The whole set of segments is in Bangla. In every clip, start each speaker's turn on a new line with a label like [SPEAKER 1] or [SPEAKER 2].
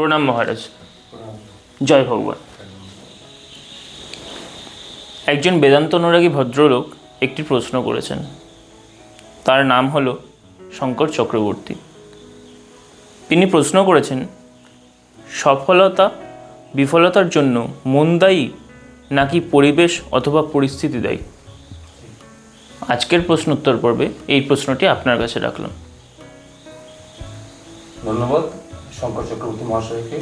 [SPEAKER 1] প্রণাম মহারাজ। জয় ভগবান। একজন বেদান্ত অনুরাগী ভদ্রলোক একটি প্রশ্ন করেছেন। তার নাম হল শঙ্কর চক্রবর্তী। তিনি প্রশ্ন করেছেন, সফলতা, বিফলতার জন্য মন দায়ী নাকি পরিবেশ অথবা পরিস্থিতি দায়ী? আজকের প্রশ্ন উত্তর পর্বে এই প্রশ্নটি আপনার কাছে রাখলাম।
[SPEAKER 2] ধন্যবাদ। শঙ্কর চক্রবর্তী মহাশয়কে।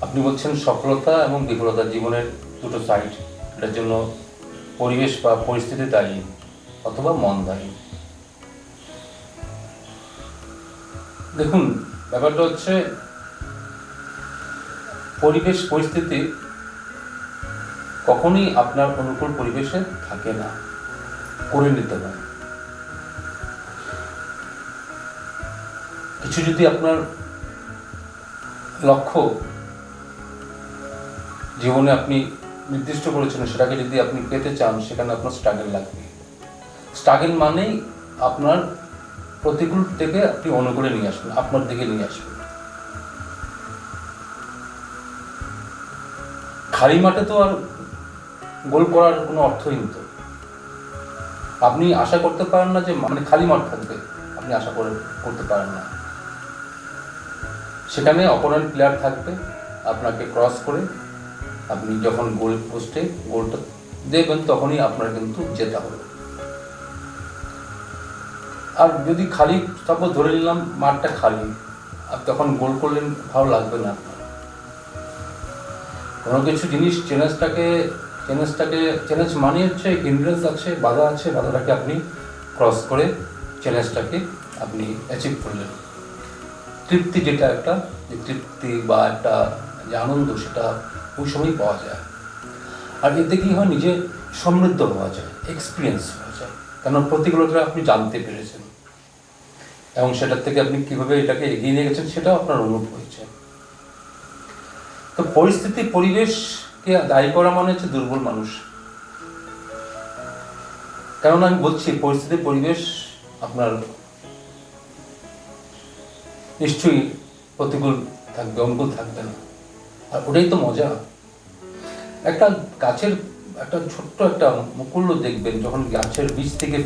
[SPEAKER 2] আপনি বলছেন সফলতা এবং বিফলতা জীবনের দুটো সাইড এটার জন্য পরিবেশ বা পরিস্থিতি দায়ী অথবা মন দায়ী। দেখুন, ব্যাপারটা হচ্ছে পরিবেশ, পরিস্থিতি কখনোই আপনার অনুকূল পরিবেশে থাকে না। করে নিতে হয় কিছু যদি আপনার লক্ষ্য জীবনে আপনি নির্দিষ্ট করেছেন, সেটাকে যদি আপনি পেতে চান, সেখানে আপনার স্ট্রাগল লাগবে। স্ট্রাগল মানেই আপনার প্রতিকূল থেকে আপনি অনুকূলে নিয়ে আসবেন, আপনার দিকে নিয়ে আসবেন। খালি মাঠে তো আর গোল করার কোনো অর্থই নেই তো। আপনি আশা করতে পারেন না যে মানে খালি মাঠ থাকবে, আপনি আশা করে, করতে পারেন না। সেখানে অপোনেন্ট প্লেয়ার থাকবে, আপনাকে ক্রস করে আপনি যখন গোল পোস্টে গোলটা দেবেন, তখনই আপনার কিন্তু জেতা হবে। আর যদি খালি সাপোজ ধরে নিলাম মাঠটা খালি, আর তখন গোল করলেন, ভালো লাগবে না আপনার। কোনো কিছু জিনিস চ্যালেঞ্জটাকে চ্যালেঞ্জটাকে চ্যালেঞ্জ মানে হচ্ছে হিন্ড্রেন্স আছে, বাধা আছে, বাধাটাকে আপনি ক্রস করে চ্যালেঞ্জটাকে আপনি অ্যাচিভ করলেন। তৃপ্তি যেটা একটা, যে তৃপ্তি বা একটা যে আনন্দ সেটা ওই সময়ই পাওয়া যায়। আর এতে কি হয় নিজে সমৃদ্ধ হওয়া যায় এক্সপিরিয়েন্স হওয়া যায়। কেন প্রতিকূলতা আপনি জানতে পেরেছেন। এবং সেটার থেকে আপনি কীভাবে এটাকে এগিয়ে নিয়ে গেছেন সেটাও আপনার অনুভব হয়েছে। তো পরিস্থিতি, পরিবেশকে দায়ী করা মানে হচ্ছে দুর্বল মানুষ। কেননা আমি বলছি, পরিস্থিতি, পরিবেশ আপনার নিশ্চয়ই প্রতিকূল থাকবে, অনুকূল থাকবে না। আর ওটাই তো মজা। একটা গাছের, একটা ছোট্ট একটা মুকুল্য দেখবেন, যখন গাছের বীজ থেকে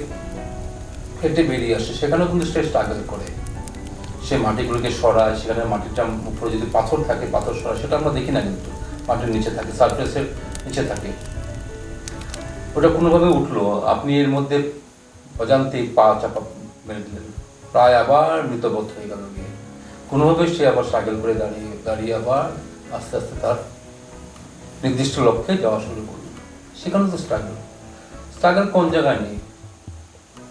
[SPEAKER 2] ফেটে বেরিয়ে আসে, সেখানেও কিন্তু সে স্ট্রাগল করে। সে মাটিগুলোকে সরায়, সেখানে মাটিটা উপরে যদি পাথর থাকে, পাথর সরায়, সেটা আমরা দেখি না কিন্তু। মাটির নিচে থাকে সারফেসের নিচে থাকে। ওটা কোনোভাবে উঠল, আপনি এর মধ্যে অজান্তেই পা চাপা মেরে দিলেন। প্রায় আবার মৃতবোধ হয়ে গেল গিয়ে। কোনোভাবে সে আবার সাইকেল করে দাঁড়িয়ে দাঁড়িয়ে আবার আস্তে আস্তে তার নির্দিষ্ট লক্ষ্যে যাওয়া শুরু করল। সেখানে তো স্ট্রাগল স্ট্রাগল কোন জায়গায় নেই?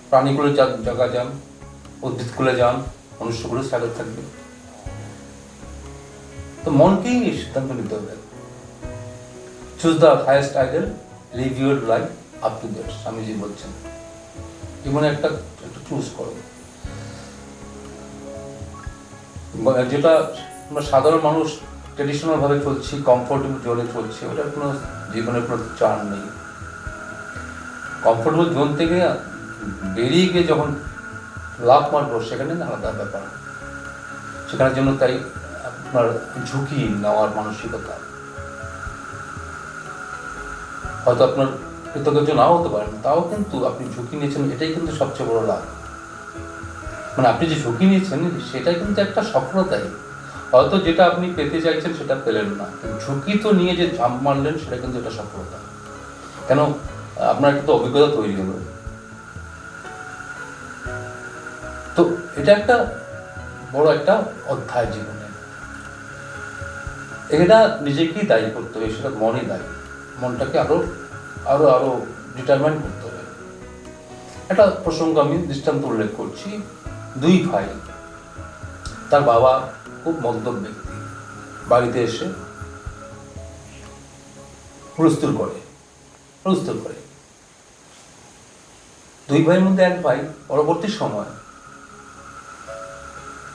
[SPEAKER 2] প্রাণীগুলো জায়গা যান, উদ্ভিদগুলো যান, মনুষ্যগুলো স্ট্রাগল থাকবে। তো মনকেই এই সিদ্ধান্ত নিতে হবে? Choose the highest ideal live your life up to there Swamiji বলছেন। জীবনে একটা একটা চুজ করো। যেটা সাধারণ মানুষ ট্রেডিশনাল ভাবে চলছি কমফোর্টেবল জোনে চলছে ওটার কোনো জীবনের কোনো চান নেই। কমফোর্টেবল জোন থেকে বেরিয়ে গিয়ে যখন লাভ মারবো, সেখানে আলাদা ব্যাপার। সেখানের জন্য তাই আপনার ঝুঁকি নেওয়ার মানসিকতা। হয়তো আপনার কৃতজ্ঞ নাও হতে পারেন, তাও কিন্তু আপনি ঝুঁকি নিয়েছেন, এটাই কিন্তু সবচেয়ে বড় লাভ। মানে আপনি যে ঝুঁকি নিয়েছেন সেটাই কিন্তু একটা সফলতাই। হয়তো যেটা আপনি পেতে চাইছেন, সেটা পেলেন না। ঝুঁকি তো নিয়ে যে ঝাঁপ মারলেন, সেটা কিন্তু একটা সফলতা। কেন? আপনার একটা তো অভিজ্ঞতা তৈরি হলো। তো এটা একটা বড় একটা অধ্যায় জীবনে। এটা নিজেকেই দায়ী করতে হবে, সেটা মনই দায়ী। মনটাকে আরও আরও আরও ডিটারমাইন করতে হবে। একটা প্রসঙ্গ আমি দৃষ্টান্ত উল্লেখ করছি। দুই ভাই। তার বাবা খুব মদ্যপ ব্যক্তি। বাড়িতে এসে হুলস্থুল করে হুলস্থুল করে। দুই ভাইয়ের মধ্যে এক ভাই পরবর্তী সময়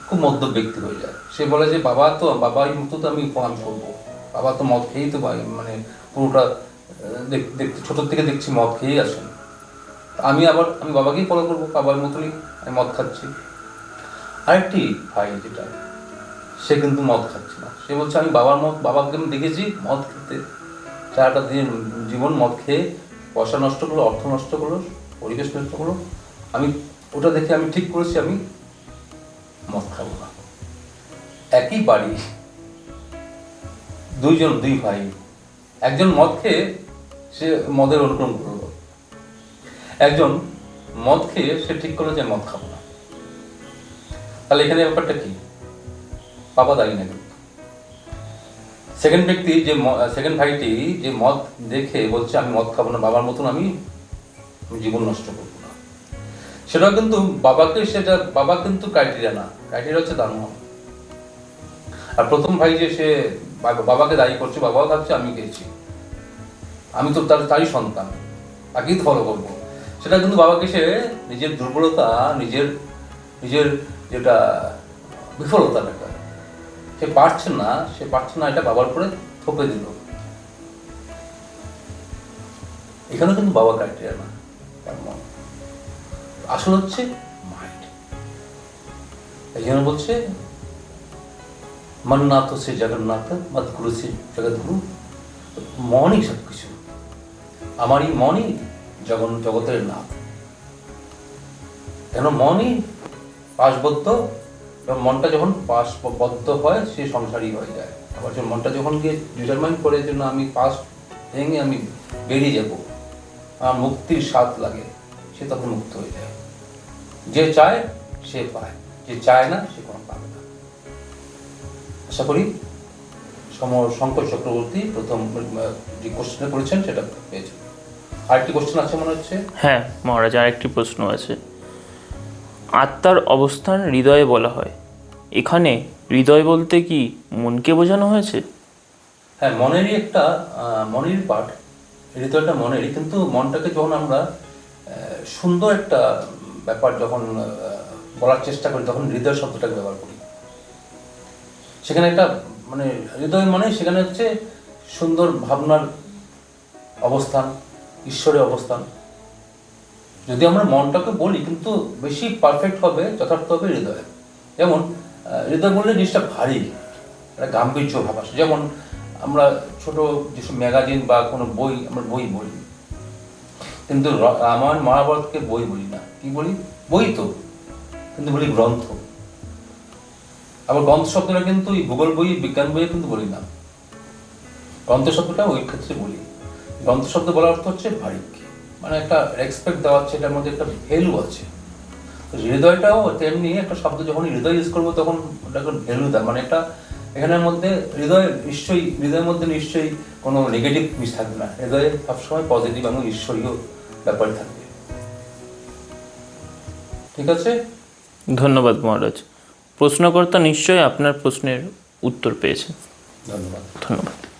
[SPEAKER 2] খুব মদ্যপ ব্যক্তি হয়ে যায়। সে বলে যে, বাবা তো বাবাই মতো তো আমি পান করব। বাবা তো মদ খেয়েই তো ভাই মানে পুরোটা দেখতে, ছোটোর থেকে দেখছি মদ খেয়েই আসেন। আমি আবার, আমি বাবাকেই ফলো করব। বাবার মতনই আমি মদ খাচ্ছি। আরেকটি ভাই যেটা, সে কিন্তু মদ খাচ্ছে না। সে বলছে, আমি বাবার মদ, বাবাকে আমি দেখেছি মদ খেতে। সারাটা দিন জীবন মদ খেয়ে পয়সা নষ্ট করল, অর্থ নষ্ট করল, পরিবেশ নষ্ট করল। আমি, ওটা দেখে আমি ঠিক করেছি, আমি মদ খাব না। একই বাড়ি, দুইজন, দুই ভাই, একজন মদ খেয়ে সে মদের অনুকরণ করল। একজন মদ খেয়ে সে ঠিক করল যে মদ খাব না। তাহলে এখানে ব্যাপারটা কি? বাবা দায়ী না সেকেন্ড ব্যক্তি যে সেকেন্ড ভাইটি যে মদ দেখে বলছে, আমি মদ খাব না, বাবার মতন আমি জীবন নষ্ট করব না। সেটাও কিন্তু বাবাকে সেটা, বাবা কিন্তু ক্রাইটেরিয়া না। ক্রাইটেরিয়া হচ্ছে তার আর প্রথম ভাই যে সে বাবাকে দায়ী করছে, বাবাও ভাবছে, আমি গেছি আমি তো তার, তারই সন্তান। তাকেই ফলো করব। সেটা কিন্তু বাবাকে সে নিজের দুর্বলতা, নিজের নিজের যেটা বিফলতাটা সে পারছে না, সে পারছে না এটা বাবার উপরে থোপে দিল। এখানে কিন্তু বাবা ক্রাইটেরিয়া না, তার মন। আসল হচ্ছে মাইন্ড। এই জন্য বলছে মননাথ সে জগন্নাথ মতগুরু সে জগৎগুরু মনই সব কিছু আমারই মনই জগন, জগতের নাথ। কেন মনই পাশবদ্ধ মনটা যখন পাশবদ্ধ হয় সে সংসারী হয়ে যায়। আবার মনটা যখন গিয়ে ডিটারমাইন করে যে না, আমি পাশ ভেঙে আমি বেরিয়ে যাব, আমার মুক্তির স্বাদ লাগে, সে তখন মুক্ত হয়ে যায়। যে চায়, সে পায়। যে চায় না, সে কোনো পাবে না। আশা করি সম শঙ্কর চক্রবর্তী প্রথম, যে কোশ্চেনটা করেছেন, সেটা পেয়েছেন। আরেকটি কোশ্চেন আছে মনে হচ্ছে?
[SPEAKER 1] হ্যাঁ মহারাজ, আরেকটি প্রশ্ন আছে। আত্মার অবস্থান হৃদয়ে বলা হয়। এখানে হৃদয় বলতে কি মনকে বোঝানো হয়েছে?
[SPEAKER 2] হ্যাঁ মনেরই একটা মনেরই পার্ট হৃদয়টা মনেরই, কিন্তু মনটাকে যখন আমরা সুন্দর একটা ব্যাপার যখন বলার চেষ্টা করি, তখন হৃদয় শব্দটাকে ব্যবহার করি। সেখানে একটা মানে হৃদয় মানে সেখানে হচ্ছে সুন্দর ভাবনার অবস্থান, ঈশ্বরের অবস্থান। যদি আমরা মনটাকে বলি, কিন্তু বেশি পারফেক্ট হবে, যথার্থ হবে হৃদয়। যেমন হৃদয় বললে জিনিসটা ভারী, একটা গাম্ভীর্য ভাব আসে। যেমন, আমরা ছোট যেসব ম্যাগাজিন বা কোনো বই, আমরা বই বলি। কিন্তু রামায়ণ, মহাভারতকে বই বলি না। কি বলি? বই তো। কিন্তু বলি গ্রন্থ। আবার গ্রন্থ শব্দটা কিন্তু এই ভূগোল বই, বিজ্ঞান বইয়ে কিন্তু বলি না। গ্রন্থ শব্দটা ওই ক্ষেত্রে বলি। গ্রন্থ শব্দ বলার অর্থ হচ্ছে ভারিক। মানে একটা রেসপেক্ট দেওয়া হচ্ছে এটার মধ্যে একটা ভ্যালু আছে। হৃদয়টাও তেমনি একটা শব্দ যখন হৃদয় ইউজ করব তখন ওটা একটা ভ্যালু দেয়। মানে একটা এখানের মধ্যে হৃদয় নিশ্চয়ই হৃদয়ের মধ্যে নিশ্চয়ই কোনো নেগেটিভ জিনিস থাকবে না। হৃদয়ে সবসময় পজিটিভ এবং ঈশ্বরীয় ব্যাপার থাকবে। ঠিক আছে?
[SPEAKER 1] ধন্যবাদ মহারাজ। প্রশ্নকর্তা নিশ্চয়ই আপনার প্রশ্নের উত্তর পেয়েছেন।
[SPEAKER 2] ধন্যবাদ।
[SPEAKER 1] ধন্যবাদ।